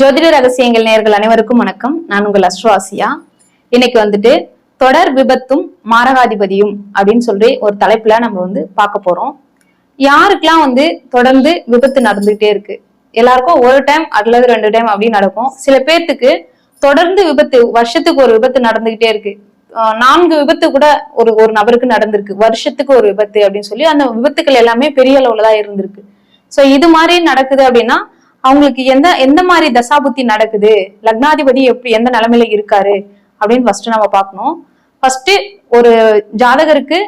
ஜோதிட ரகசியங்கள் நேர்கள் அனைவருக்கும் வணக்கம். நான் உங்கள் அஸ்வாசியா இன்னைக்கு வந்துட்டு தொடர் விபத்தும் மாரகாதிபதியும் அப்படின்னு சொல்லி ஒரு தலைப்புல நம்ம வந்து பார்க்க போறோம். யாருக்கெல்லாம் வந்து தொடர்ந்து விபத்து நடந்துகிட்டே இருக்கு? எல்லாருக்கும் ஒரு டைம் அல்லது ரெண்டு டைம் அப்படின்னு நடக்கும். சில பேர்த்துக்கு தொடர்ந்து விபத்து வருஷத்துக்கு ஒரு விபத்து நடந்துகிட்டே இருக்கு. நான்கு விபத்து கூட ஒரு ஒரு நபருக்கு நடந்திருக்கு. வருஷத்துக்கு ஒரு விபத்து அப்படின்னு சொல்லி அந்த விபத்துக்கள் எல்லாமே பெரிய அளவுல தான் இருந்திருக்கு. சோ இது மாதிரி நடக்குது அப்படின்னா அவங்களுக்கு எந்த எந்த மாதிரி தசாபுத்தி நடக்குது? லக்னாதிபதி எப்படி எந்த நிலைமையில இருக்காரு? அப்படின்னு ஃபர்ஸ்ட் நம்ம பார்க்கணும். ஃபர்ஸ்ட் ஒரு ஜாதகருக்கு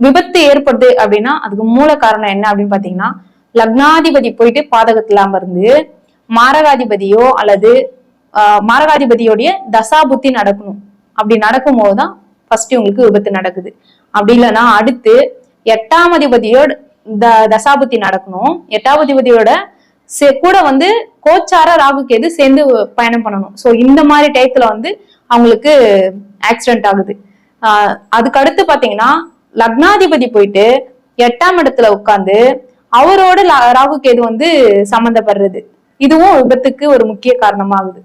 விபத்து ஏற்படுது அப்படின்னா அதுக்கு மூல காரணம் என்ன அப்படின்னு பாத்தீங்கன்னா லக்னாதிபதி போயிட்டு பாதகத்துல அமர்ந்து மாரகாதிபதியோ அல்லது மாரகாதிபதியோடைய தசாபுத்தி நடக்கணும். அப்படி நடக்கும் போதுதான் ஃபர்ஸ்ட் உங்களுக்கு விபத்து நடக்குது. அப்படி இல்லைன்னா அடுத்து எட்டாம் அதிபதியோட த தசாபுத்தி நடக்கணும். எட்டாம் அதிபதியோட கூட வந்து கோச்சார ராகு கேது சேர்ந்து பயணம் பண்ணணும். ஸோ இந்த மாதிரி டயத்துல வந்து அவங்களுக்கு ஆக்சிடென்ட் ஆகுது. அதுக்கடுத்து அதுக்கு அடுத்து பாத்தீங்கன்னா லக்னாதிபதி போயிட்டு எட்டாம் இடத்துல உட்காந்து அவரோட ராகு கேது வந்து சம்மந்தப்படுறது. இதுவும் விபத்துக்கு ஒரு முக்கிய காரணமாகுது.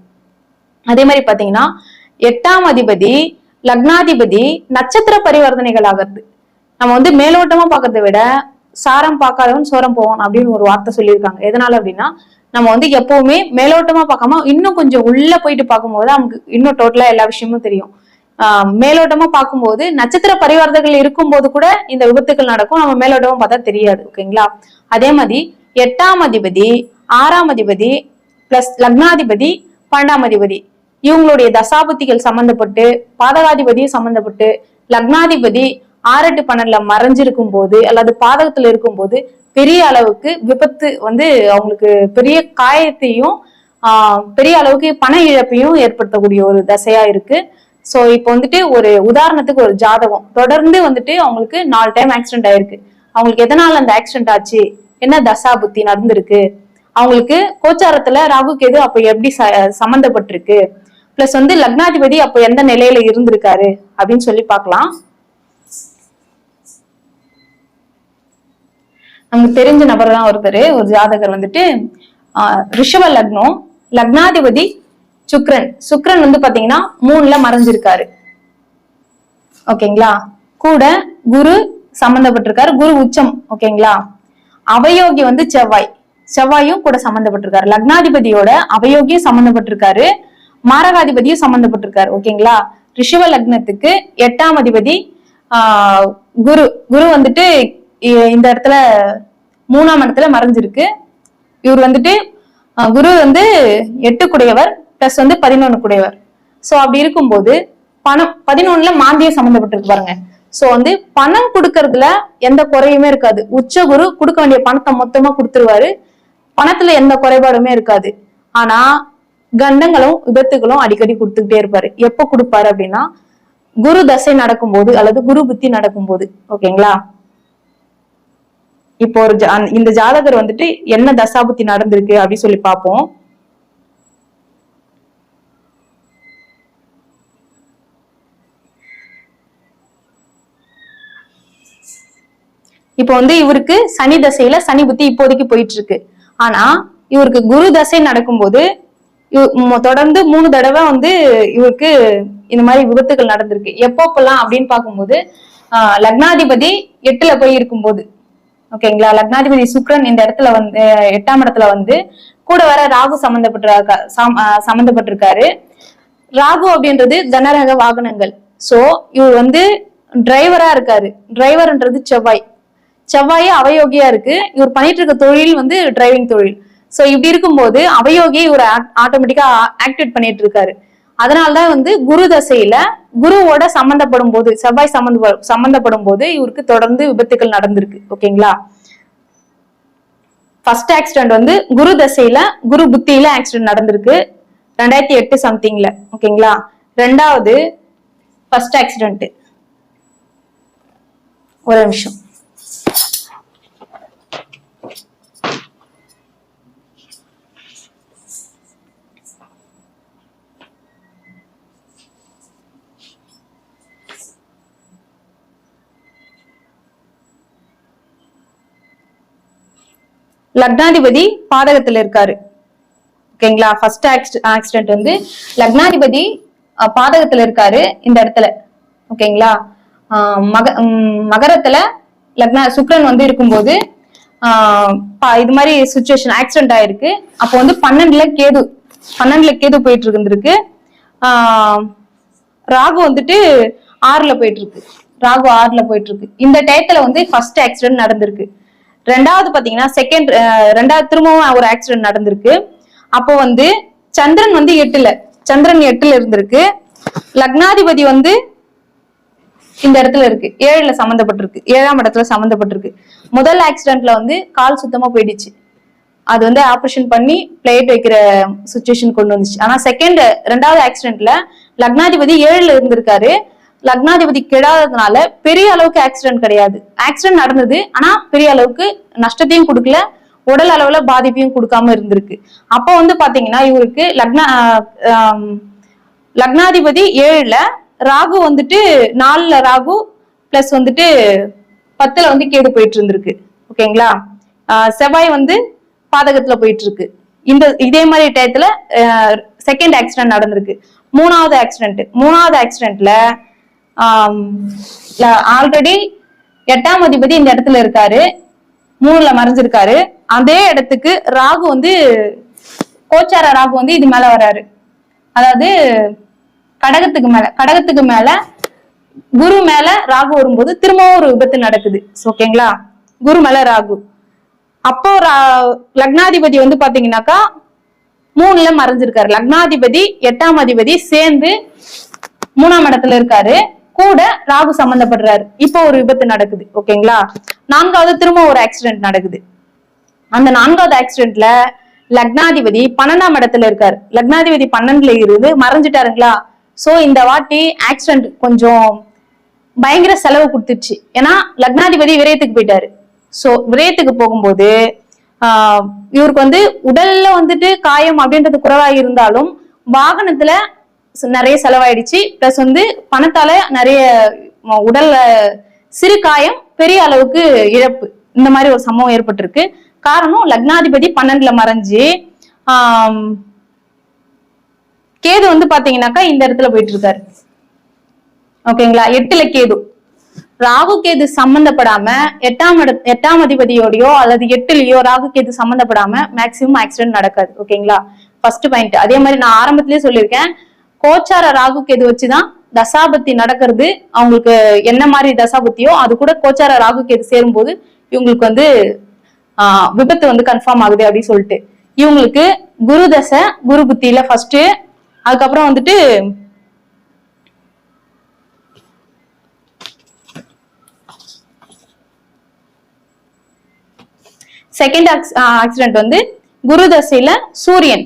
அதே மாதிரி பாத்தீங்கன்னா எட்டாம் அதிபதி லக்னாதிபதி நட்சத்திர பரிவர்த்தனைகள் ஆகிறது. நம்ம வந்து மேலோட்டமா பார்க்கறத விட சாரம் பார்க்காதவன் சோரம் போவான் அப்படின்னு ஒரு வார்த்தை சொல்லியிருக்காங்க. எதனால அப்படின்னா நம்ம வந்து எப்பவுமே மேலோட்டமா பார்க்காம இன்னும் கொஞ்சம் உள்ள போயிட்டு பார்க்கும்போது நமக்கு இன்னும் டோட்டலா எல்லா விஷயமும் தெரியும். ஆஹ் மேலோட்டமா பார்க்கும்போது நட்சத்திர பரிவர்த்தனைகள் இருக்கும்போது கூட இந்த விபத்துகள் நடக்கும். நம்ம மேலோட்டமா பார்த்தா தெரியாது ஓகேங்களா? அதே மாதிரி எட்டாம் அதிபதி ஆறாம் அதிபதி பிளஸ் லக்னாதிபதி பன்னெண்டாம் அதிபதி இவங்களுடைய தசாபுத்திகள் சம்பந்தப்பட்டு பாதகாதிபதியும் சம்பந்தப்பட்டு லக்னாதிபதி ஆரட்டு எட்டு மறைஞ்சிருக்கும் போது அல்லது பாதகத்துல இருக்கும்போது பெரிய அளவுக்கு விபத்து வந்து அவங்களுக்கு பெரிய காயத்தையும் பெரிய அளவுக்கு பண இழப்பையும் ஏற்படுத்தக்கூடிய ஒரு தசையா இருக்கு. சோ இப்போ வந்துட்டு ஒரு உதாரணத்துக்கு ஒரு ஜாதகம். தொடர்ந்து வந்துட்டு அவங்களுக்கு நாலு டைம் ஆக்சிடென்ட் ஆயிருக்கு. அவங்களுக்கு எதனால அந்த ஆக்சிடென்ட் ஆச்சு? என்ன தசா புத்தி நடந்திருக்கு? அவங்களுக்கு கோச்சாரத்துல ராகு கேது அப்ப எப்படி ச- பிளஸ் வந்து லக்னாதிபதி அப்போ எந்த நிலையில இருந்திருக்காரு? அப்படின்னு சொல்லி பார்க்கலாம். நமக்கு தெரிஞ்ச நபர் தான் ஒருத்தர். ஒரு ஜாதகர் வந்துட்டு ரிஷப லக்னம் லக்னாதிபதி சுக்ரன். சுக்ரன் வந்து பாத்தீங்கன்னா மூணுல மறைஞ்சிருக்காரு. ஓகேங்களா? கூட குரு சம்பந்தப்பட்டிருக்காரு. குரு உச்சம் ஓகேங்களா? அவயோகி வந்து செவ்வாய். செவ்வாயும் கூட சம்பந்தப்பட்டிருக்காரு. லக்னாதிபதியோட அவயோகியும் சம்பந்தப்பட்டிருக்காரு. மாரகாதிபதியும் சம்பந்தப்பட்டிருக்காரு ஓகேங்களா? ரிஷப லக்னத்துக்கு எட்டாம் அதிபதி ஆஹ் குரு. குரு வந்துட்டு இந்த இடத்துல மூணாம் இடத்துல மறைஞ்சிருக்கு. இவர் வந்துட்டு குரு வந்து எட்டு குடையவர் பிளஸ் வந்து பதினொன்னு குடையவர். சோ அப்படி இருக்கும்போது பணம் பதினொன்னுல மாந்தியம் சம்மந்தப்பட்டிருக்கு பாருங்க. சோ வந்து பணம் கொடுக்கறதுல எந்த குறையுமே இருக்காது. உச்ச குரு கொடுக்க வேண்டிய பணத்தை மொத்தமா கொடுத்துருவாரு. பணத்துல எந்த குறைபாடுமே இருக்காது. ஆனா கண்டங்களும் விபத்துகளும் அடிக்கடி கொடுத்துக்கிட்டே இருப்பாரு. எப்ப கொடுப்பாரு அப்படின்னா குரு தசை நடக்கும்போது அல்லது குரு புத்தி நடக்கும்போது. ஓகேங்களா? இப்போ ஒரு ஜா- இந்த ஜாதகர் வந்துட்டு என்ன தசாபுத்தி நடந்திருக்கு அப்படின்னு சொல்லி பார்ப்போம். இப்போ வந்து இவருக்கு சனி தசையில சனி புத்தி இப்போதைக்கு போயிட்டு இருக்கு ஆனா இவருக்கு குரு தசை நடக்கும்போது தொடர்ந்து மூணு தடவை வந்து இவருக்கு இந்த மாதிரி விபத்துகள் நடந்திருக்கு. எப்பப்பெல்லாம் அப்படின்னு பார்க்கும்போது ஆஹ் லக்னாதிபதி எட்டுல போய் இருக்கும்போது ஓகேங்களா? லக்னாதிபதி சுக்கிரன் இந்த இடத்துல வந்து எட்டாம் இடத்துல வந்து கூட வர ராகு சம்பந்தப்பட்டிருக்கா சம்- சம்பந்தப்பட்டிருக்காரு. ராகு அப்படின்றது கனரக வாகனங்கள். சோ இவர் வந்து டிரைவரா இருக்காரு. டிரைவர்ன்றது செவ்வாய். செவ்வாயே அவயோகியா இருக்கு. இவர் பண்ணிட்டு இருக்க தொழில் வந்து டிரைவிங் தொழில். சோ இப்படி இருக்கும்போது அவயோகியை இவர் ஆட்டோமேட்டிக்கா ஆக்டிவேட் பண்ணிட்டு இருக்காரு அதனாலதான் வந்து குரு தசையில குருவோட சம்பந்தப்படும் போது செவ்வாய் சம்பந்த சம்பந்தப்படும் போது இவருக்கு தொடர்ந்து விபத்துகள் நடந்திருக்கு. ஓகேங்களா? ஃபர்ஸ்ட் ஆக்சிடென்ட் வந்து குரு தசையில குரு புத்தியில ஆக்சிடென்ட் நடந்திருக்கு. ரெண்டாயிரத்தி எட்டு சம்திங்ல ஓகேங்களா? ரெண்டாவது ஃபர்ஸ்ட் ஆக்சிடென்ட் ஒரு நிமிஷம். லக்னாதிபதி பாதகத்துல இருக்காரு. ஓகேங்களா ஃபர்ஸ்ட் ஆக்சிடென்ட் வந்து லக்னாதிபதி பாதகத்துல இருக்காரு இந்த இடத்துல. ஓகேங்களா மக மகரத்துல லக்னா சுக்ரன் வந்து இருக்கும்போது ஆஹ் இது மாதிரி சுச்சுவேஷன் ஆக்சிடென்ட் ஆயிருக்கு. அப்போ வந்து பன்னெண்டுல கேது பன்னெண்டுல கேது போயிட்டு இருந்திருக்கு ஆஹ் ராகு வந்துட்டு ஆறுல போயிட்டு இருக்கு ராகு ஆறுல போயிட்டு இருக்கு இந்த டயத்துல வந்து ஃபர்ஸ்ட் ஆக்சிடென்ட் நடந்திருக்கு. ரெண்டாவது பாத்தீங்கன்னா செகண்ட் ரெண்டாவது திரும்பவும் ஒரு ஆக்சிடென்ட் நடந்திருக்கு. அப்போ வந்து சந்திரன் வந்து எட்டுல சந்திரன் எட்டுல இருந்திருக்கு. லக்னாதிபதி வந்து இந்த இடத்துல இருக்கு. ஏழுல சம்மந்தப்பட்டிருக்கு. ஏழாம் இடத்துல சம்மந்தப்பட்டிருக்கு. முதல் ஆக்சிடென்ட்ல வந்து கால் சுத்தமா போயிடுச்சு. அது வந்து ஆபரேஷன் பண்ணி பிளேட் வைக்கிற சுச்சுவேஷன் கொண்டு வந்துச்சு. ஆனா செகண்ட் ரெண்டாவது ஆக்சிடென்ட்ல லக்னாதிபதி ஏழுல இருந்திருக்காரு. லக்னாதிபதி கெடாததுனால பெரிய அளவுக்கு ஆக்சிடென்ட் கிடையாது. ஆக்சிடென்ட் நடந்தது ஆனா பெரிய அளவுக்கு நஷ்டத்தையும் கொடுக்கல உடல் அளவுல பாதிப்பையும் கொடுக்காம இருந்திருக்கு. அப்போ வந்து பாத்தீங்கன்னா இவருக்கு லக்னா லக்னாதிபதி ஏழுல ராகு வந்துட்டு நாலுல ராகு பிளஸ் வந்துட்டு பத்துல வந்து கேடு போயிட்டு இருந்திருக்கு. ஓகேங்களா செவ்வாய் வந்து பாதகத்துல போயிட்டு இருக்கு. இந்த இதே மாதிரி டயத்துல செகண்ட் ஆக்சிடென்ட் நடந்திருக்கு. மூணாவது ஆக்சிடென்ட் மூணாவது ஆக்சிடென்ட்ல ஆல்ரெடி எட்டாம் அதிபதி இந்த இடத்துல இருக்காரு. மூணுல மறைஞ்சிருக்காரு. அதே இடத்துக்கு ராகு வந்து கோச்சார ராகு வந்து இது மேல வராரு. அதாவது கடகத்துக்கு மேல கடகத்துக்கு மேல குரு மேல ராகு வரும்போது திரும்பவும் ஒரு விபத்து நடக்குது. ஓகேங்களா குரு மேல ராகு. அப்போ ரா- லக்னாதிபதி வந்து பாத்தீங்கன்னாக்கா மூணுல மறைஞ்சிருக்காரு. லக்னாதிபதி எட்டாம் அதிபதி சேர்ந்து மூணாம் இடத்துல இருக்காரு. கூட ராகு சம்பந்தப்படுறாரு. இப்போ ஒரு விபத்து நடக்குது ஓகேங்களா? நான்காவது திரும்ப ஒரு ஆக்சிடென்ட் நடக்குது. அந்த நான்காவது ஆக்சிடென்ட்ல லக்னாதிபதி பன்னெண்டாம் இடத்துல இருக்காரு. லக்னாதிபதி பன்னெண்டுல இருந்து மறைஞ்சிட்டாருங்களா? சோ இந்த வாட்டி ஆக்சிடென்ட் கொஞ்சம் பயங்கர செலவு கொடுத்துருச்சு ஏன்னா லக்னாதிபதி விரயத்துக்கு போயிட்டாரு. சோ விரயத்துக்கு போகும்போது ஆஹ் இவருக்கு வந்து உடல்ல வந்துட்டு காயம் அப்படின்றது குறைவா இருந்தாலும் வாகனத்துல நிறைய செலவாயிடுச்சு. பிளஸ் வந்து பணத்தால நிறைய உடல்ல சிறு காயம் பெரிய அளவுக்கு இழப்பு. இந்த மாதிரி ஒரு சம்பவம் ஏற்பட்டிருக்கு. காரணம் லக்னாதிபதி பன்னெண்டுல மறைஞ்சு ஆஹ் கேது வந்து பாத்தீங்கன்னாக்கா இந்த இடத்துல போயிட்டு இருக்காரு ஓகேங்களா? எட்டுல கேது. ராகு கேது சம்பந்தப்படாம எட்டாம் எட்டாம் அதிபதியோடயோ அல்லது எட்டுலயோ ராகு கேது சம்பந்தப்படாம மேக்சிமம் ஆக்சிடென்ட் நடக்காது. ஓகேங்களா? ஃபர்ஸ்ட் பாயிண்ட் அதே மாதிரி நான் ஆரம்பத்திலேயே சொல்லியிருக்கேன். கோச்சார ராகு கேது வச்சுதான் தசாபத்தி நடக்கிறது. அவங்களுக்கு என்ன மாதிரி தசாபத்தியோ அது கூட கோச்சார ராகு கேது சேரும்போது இவங்களுக்கு வந்து ஆஹ், விபத்து வந்து கன்ஃபார்ம் ஆகுது அப்படின்னு சொல்லிட்டு. இவங்களுக்கு குரு தசை குரு புத்தியில ஃபர்ஸ்ட் அதுக்கப்புறம் வந்துட்டு செகண்ட் ஆக்சிடென்ட் வந்து குரு தசையில சூரியன்.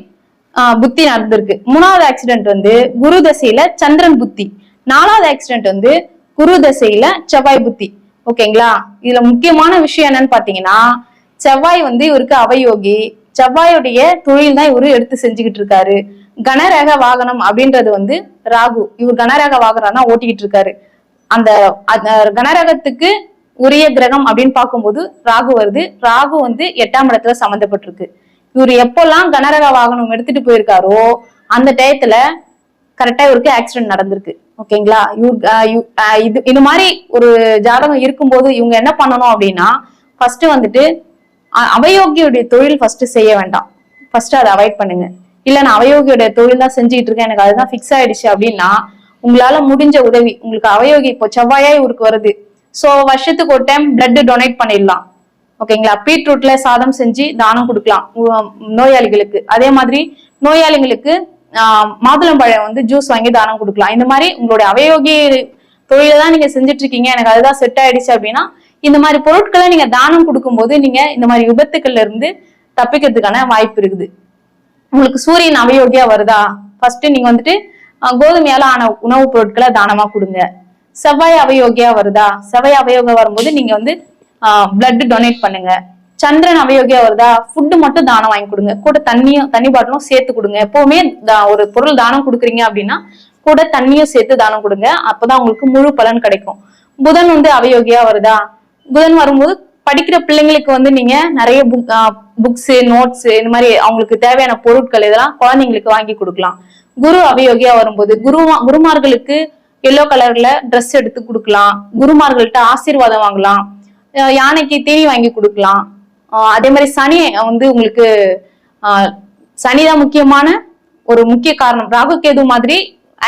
புத்தி நடந்திருக்கு. மூணாவது ஆக்சிடென்ட் வந்து குரு தசையில சந்திரன் புத்தி. நாலாவது ஆக்சிடென்ட் வந்து குரு தசையில செவ்வாய் புத்தி. ஓகேங்களா? இதுல முக்கியமான விஷயம் என்னன்னு பாத்தீங்கன்னா செவ்வாய் வந்து இவருக்கு அவயோகி. செவ்வாயுடைய தொழில் தான் இவரு எடுத்து செஞ்சுக்கிட்டு இருக்காரு. கனரக வாகனம் அப்படின்றது வந்து ராகு. இவர் கனரக வாகனம் தான் ஓட்டிக்கிட்டு இருக்காரு. அந்த அந்த கனரகத்துக்கு உரிய கிரகம் அப்படின்னு பார்க்கும்போது ராகு வருது. ராகு வந்து எட்டாம் இடத்துல சம்மந்தப்பட்டிருக்கு. இவர் எப்போல்லாம் கனரக வாகனம் எடுத்துட்டு போயிருக்காரோ அந்த டயத்துல கரெக்டா இவருக்கு ஆக்சிடென்ட் நடந்திருக்கு. ஓகேங்களா? இவரு இது இது மாதிரி ஒரு ஜாதகம் இருக்கும்போது இவங்க என்ன பண்ணணும் அப்படின்னா ஃபர்ஸ்ட் வந்துட்டு அ- அவயோகியுடைய தொழில் ஃபர்ஸ்ட் செய்ய வேண்டாம். ஃபர்ஸ்ட் அதை அவாய்ட் பண்ணுங்க. இல்ல நான் அவயோகியோட தொழில் தான் செஞ்சுட்டு இருக்கேன் எனக்கு அதுதான் ஃபிக்ஸ் ஆயிடுச்சு அப்படின்னா உங்களால முடிஞ்ச உதவி உங்களுக்கு அவயோகி இப்போ செவ்வாயா இவருக்கு வருது. சோ வருஷத்துக்கு ஒரு டைம் பிளட் டொனேட் பண்ணிடலாம். ஓகேங்களா? பீட்ரூட்ல சாதம் செஞ்சு தானம் கொடுக்கலாம். நோயாளிகளுக்கு. அதே மாதிரி நோயாளிகளுக்கு மாதுளம்பழம் வந்து ஜூஸ் வாங்கி தானம் கொடுக்கலாம். இந்த மாதிரி உங்களுடைய அவயோகி தொழிலை தான் நீங்க செஞ்சுட்டு இருக்கீங்க எனக்கு அதுதான் செட் ஆயிடுச்சு அப்படின்னா இந்த மாதிரி பொருட்களை நீங்க தானம் கொடுக்கும்போது நீங்க இந்த மாதிரி விபத்துக்கள்ல இருந்து தப்பிக்கிறதுக்கான வாய்ப்பு இருக்குது. உங்களுக்கு சூரியன் அவயோகியா வருதா? ஃபர்ஸ்ட் நீங்க வந்துட்டு கோதுமையால ஆன உணவுப் பொருட்களை தானமா கொடுங்க. செவ்வாய் அவயோகியா வருதா? செவ்வாய் அவயோகம் வரும்போது நீங்க வந்து பிளட் டொனேட் பண்ணுங்க. சந்திரன் அவயோகியா வருதா ஃபுட்டு மட்டும் தானம் வாங்கி கொடுங்க. கூட தண்ணியும் தண்ணி பாட்டிலும் சேர்த்து கொடுங்க. எப்பவுமே தா- ஒரு பொருள் தானம் கொடுக்குறீங்க அப்படின்னா கூட தண்ணியும் சேர்த்து தானம் கொடுங்க. அப்பதான் உங்களுக்கு முழு பலன் கிடைக்கும். புதன் வந்து அவயோகியா வருதா புதன் வரும்போது படிக்கிற பிள்ளைங்களுக்கு வந்து நீங்க நிறைய புக் புக்ஸ் நோட்ஸ் இந்த மாதிரி அவங்களுக்கு தேவையான பொருட்கள் இதெல்லாம் குழந்தைங்களுக்கு வாங்கி கொடுக்கலாம். குரு அவயோகியா வரும்போது குருமா குருமார்களுக்கு எல்லோ கலர்ல ட்ரெஸ் எடுத்து கொடுக்கலாம். குருமார்கள்ட்ட ஆசீர்வாதம் வாங்கலாம். யானைக்கு தேனி வாங்கி கொடுக்கலாம். அதே மாதிரி சனி வந்து உங்களுக்கு சனிதான் முக்கியமான ஒரு முக்கிய காரணம். ராகு கேது மாதிரி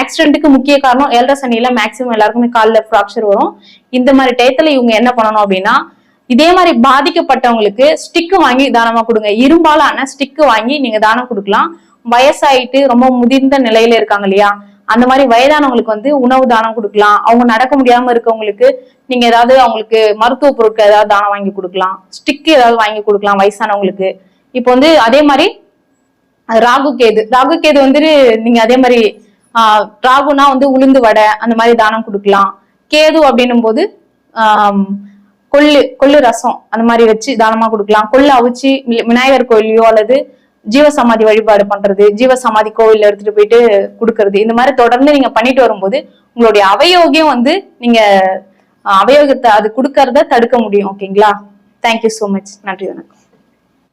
ஆக்சிடென்ட்டுக்கு முக்கிய காரணம் ஏழரை சனியில மேக்சிமம் எல்லாருக்குமே காலில் ஃப்ராக்சர் வரும். இந்த மாதிரி டயத்துல இவங்க என்ன பண்ணணும் அப்படின்னா இதே மாதிரி பாதிக்கப்பட்டவங்களுக்கு ஸ்டிக்கு வாங்கி தானமா கொடுங்க. இரும்பாலான ஸ்டிக்கு வாங்கி நீங்க தானம் கொடுக்கலாம். வயசாயிட்டு ரொம்ப முதிர்ந்த நிலையில இருக்காங்க இல்லையா? அந்த மாதிரி வயதானவங்களுக்கு வந்து உணவு தானம் கொடுக்கலாம். அவங்க நடக்க முடியாம இருக்கவங்களுக்கு நீங்க ஏதாவது அவங்களுக்கு மருத்துவ பொருட்கள் ஏதாவது தானம் வாங்கி கொடுக்கலாம். ஸ்டிக்கு ஏதாவது வாங்கி கொடுக்கலாம் வயசானவங்களுக்கு. இப்போ வந்து அதே மாதிரி ராகு கேது. ராகு கேது வந்து நீங்க அதே மாதிரி ஆஹ் ராகுனா வந்து உளுந்து வடை அந்த மாதிரி தானம் கொடுக்கலாம். கேது அப்படின்னும் போது கொள்ளு கொள்ளு ரசம் அந்த மாதிரி வச்சு தானமா கொடுக்கலாம். கொள்ளு அவிச்சு வி- விநாயகர் கோயிலையோ அல்லது ஜீவசமாதி வழிபாடு பண்றது ஜீவசமாதி கோவில்ல எடுத்துட்டு போயிட்டு கொடுக்கறது இந்த மாதிரி தொடர்ந்து நீங்க பண்ணிட்டு வரும்போது உங்களுடைய அவயோகியம் வந்து நீங்க அவயோகத்தை அது கொடுக்கறத தடுக்க முடியும் ஓகேங்களா? தேங்க்யூ ஸோ மச் நன்றி வணக்கம்.